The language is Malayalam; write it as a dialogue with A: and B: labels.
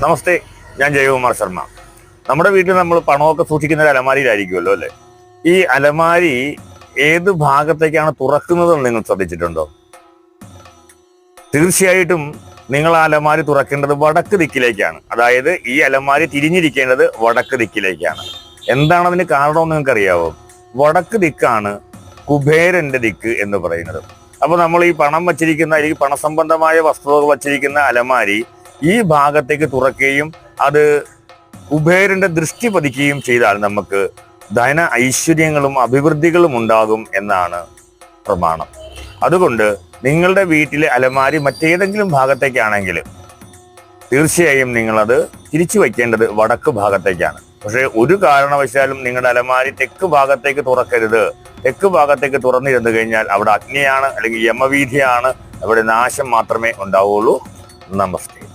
A: നമസ്തേ ഞാൻ ജയകുമാർ ശർമ്മ. നമ്മുടെ വീട്ടിൽ നമ്മൾ പണമൊക്കെ സൂക്ഷിക്കുന്ന ഒരു അലമാരിയിലായിരിക്കുമല്ലോ അല്ലേ? ഈ അലമാരി ഏത് ഭാഗത്തേക്കാണ് തുറക്കുന്നതെന്ന് നിങ്ങൾ ശ്രദ്ധിച്ചിട്ടുണ്ടോ? തീർച്ചയായിട്ടും നിങ്ങൾ ആ അലമാരി തുറക്കേണ്ടത് വടക്ക് ദിക്കിലേക്കാണ്. അതായത് ഈ അലമാരി തിരിഞ്ഞിരിക്കേണ്ടത് വടക്ക് ദിക്കിലേക്കാണ്. എന്താണ് അതിന് കാരണമെന്ന് നിങ്ങൾക്ക് അറിയാവോ വടക്ക് ദിക്കാണ് കുബേരന്റെ ദിക്ക് എന്ന് പറയുന്നത്. അപ്പൊ നമ്മൾ ഈ പണം വച്ചിരിക്കുന്ന അല്ലെങ്കിൽ പണസംബന്ധമായ വസ്തുവകൾ വച്ചിരിക്കുന്ന അലമാരി ഈ ഭാഗത്തേക്ക് തുറക്കുകയും അത് കുബേരന്റെ ദൃഷ്ടി പതിക്കുകയും ചെയ്താൽ നമുക്ക് ധന ഐശ്വര്യങ്ങളും അഭിവൃദ്ധികളും ഉണ്ടാകും എന്നാണ് പ്രമാണം. അതുകൊണ്ട് നിങ്ങളുടെ വീട്ടിലെ അലമാരി മറ്റേതെങ്കിലും ഭാഗത്തേക്കാണെങ്കിൽ തീർച്ചയായും നിങ്ങളത് തിരിച്ചു വയ്ക്കേണ്ടത് വടക്ക് ഭാഗത്തേക്കാണ്. പക്ഷേ ഒരു കാരണവശാലും നിങ്ങളുടെ അലമാരി തെക്ക് ഭാഗത്തേക്ക് തുറക്കരുത്. തെക്ക് ഭാഗത്തേക്ക് തുറന്നിരുന്നു കഴിഞ്ഞാൽ അവിടെ അഗ്നിയാണ് അല്ലെങ്കിൽ യമവീതിയാണ് അവിടെ നാശം മാത്രമേ ഉണ്ടാവുള്ളൂ നമസ്തേ.